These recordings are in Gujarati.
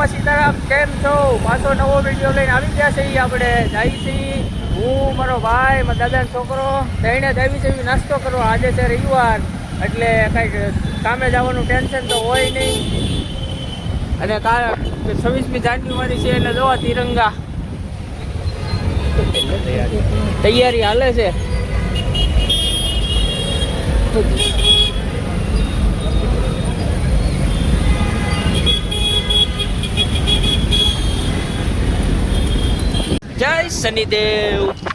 બાપા સીતારામ કેમ છો? પાછો નવો વીડિયો લઈને આવી ગયા છીએ આપણે. જાય છે હું, મારો ભાઈ, મારા દાદાનો છોકરો. દઈને આવી છે નાસ્તો કરવો. આજે છે રવિવાર, એટલે કંઈક કામે જવાનું ટેન્શન તો હોય નહીં. અને છવ્વીસમી જાન્યુઆરી છે, એટલે જોવા તિરંગા. તૈયારી હાલે છે. શનિદેવ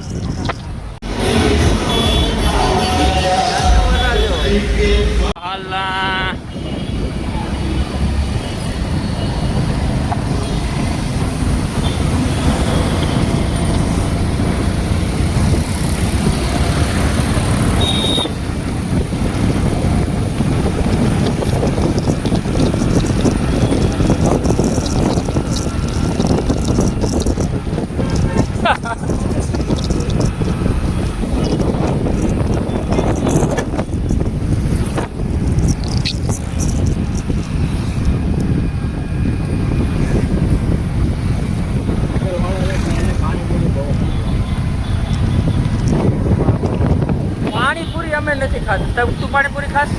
ખાતા તું પાણીપુરી ખાસ?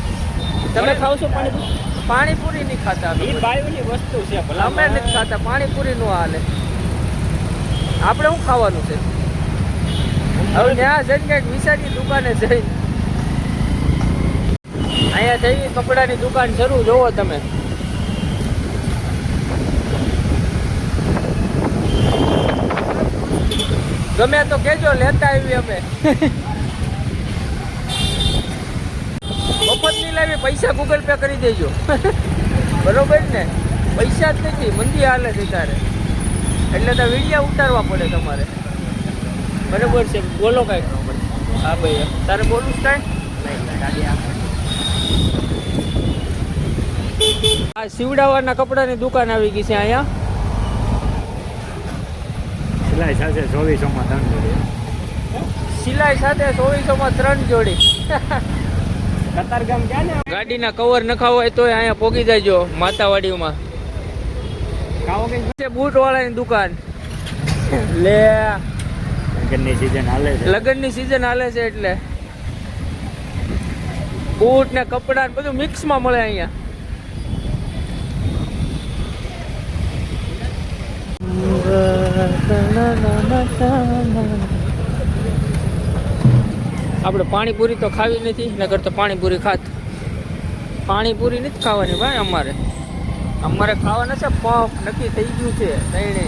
તમે ખાવ છો પાણીપુરી? પાણીપુરી નહીં ખાતા એ બાયુની વસ્તુ છે ભલા અમે નથી ખાતા. પાણીપુરી નું હાલે. આપણે શું ખાવાનું છે? હવે ત્યાં જઈને કંઈક વિશાળની દુકાને જઈ. અહીંયા જઈ કપડાની દુકાન શરૂ જોવો તમે. ગમે તો કેજો લેતા આવી અમે. મફત નહીં લાવી પૈસા ગૂગલ પે કરી દેજો. બરોબર ને? પૈસા જ નથી મંદી હાલે છે તારે. એટલે તો વિડીયા ઉતારવા પડે તમારે. બરોબર છે? બોલો કાંઈક હા ભાઈ તારે બોલું જ કાંઈ? આ. સીવડાવવાના કપડાની દુકાન આવી ગઈ છે અહીંયા. સિલાઈ સાથે ચોવીસોમાં ત્રણ જોડી. સિલાઈ સાથે ચોવીસોમાં ત્રણ જોડી. ગાડીના કવર નખાવો હોય તોય અહીંયા પોગી જાયજો માતાવાડીમાં બૂટ વાળાની દુકાન. લે. લગ્નની સિઝન હાલે છે. લગ્નની સિઝન હાલે છે એટલે. બૂટ ને કપડા બધું બધું મિક્સમાં મળે અહીંયા. આપણે પાણીપુરી તો ખાવી નથી નગર તો પાણીપુરી ખાત. પાણીપુરી નથી ખાવાની ભાઈ અમારે. અમારે ખાવાના છે પફ નક્કી થઈ ગયું છે ત્રણે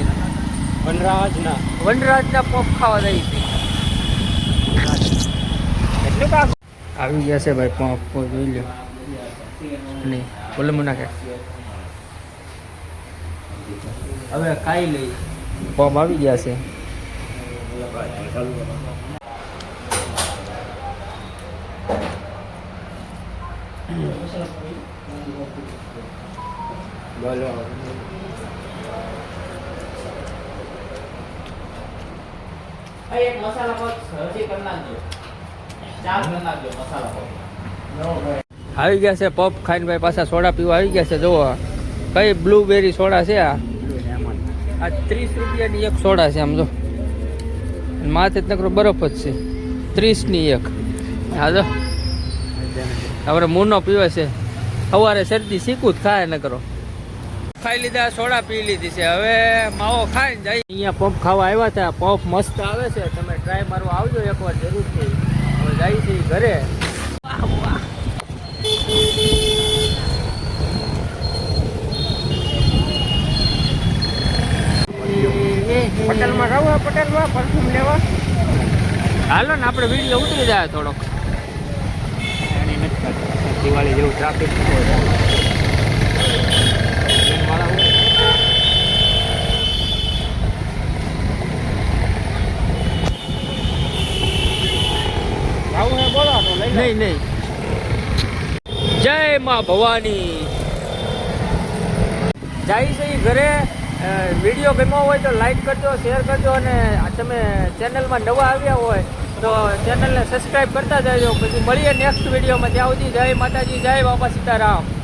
વનરાજના. વનરાજના પફ ખાવા દઈ છે. એટલું કામ આવી ગયા છે ભાઈ પફ જોઈ લો નહીં બોલે નાખે હવે ખાઈ લઈ પફ આવી ગયા છે. બોલો એક મસાલા પફ હજી કરી નાખજો ચાર કરી નાખજો મસાલા પફ આવી ગયા છે પપ ખાઈને ભાઈ પાછા સોડા પીવા આવી ગયા છે, જુઓ કઈ બ્લુબેરી સોડા છે આ? આ ત્રીસ રૂપિયાની એક સોડા છે આમ, જો. માથે નકરો બરફ જ છે. ત્રીસની એક. હા, જો. હવે મૂનો પીવે છે. સવારે શરદી શીખું જ ખાય ન કરો ખાઈ લીધા સોડા પી લીધી છે. હવે માવો ખાઈને જાય. અહીંયા પંપ ખાવા આવ્યા હતા. પંપ મસ્ત આવે છે. તમે ટ્રાય મારવા આવજો એકવાર જરૂરથી. હવે જાય છે ઘરે. પટેલમાં રહું પટેલમાં પરફ્યુમ લેવા? હાલો ને આપણે વીડિયો ઉતરી જાય થોડોક. દિવાળી જેવું ટ્રાફિક ન નહીં નહીં. જય માં ભવાની. જાય છે ઘરે. વીડિયો ગમ્યો હોય તો લાઈક કરજો શેર કરજો અને તમે ચેનલમાં નવા આવ્યા હોય તો ચેનલને સબસ્ક્રાઈબ કરતા જજો. પછી મળીએ નેક્સ્ટ વિડીયોમાં ત્યાં સુધી જય માતાજી, જય બાપા સીતારામ.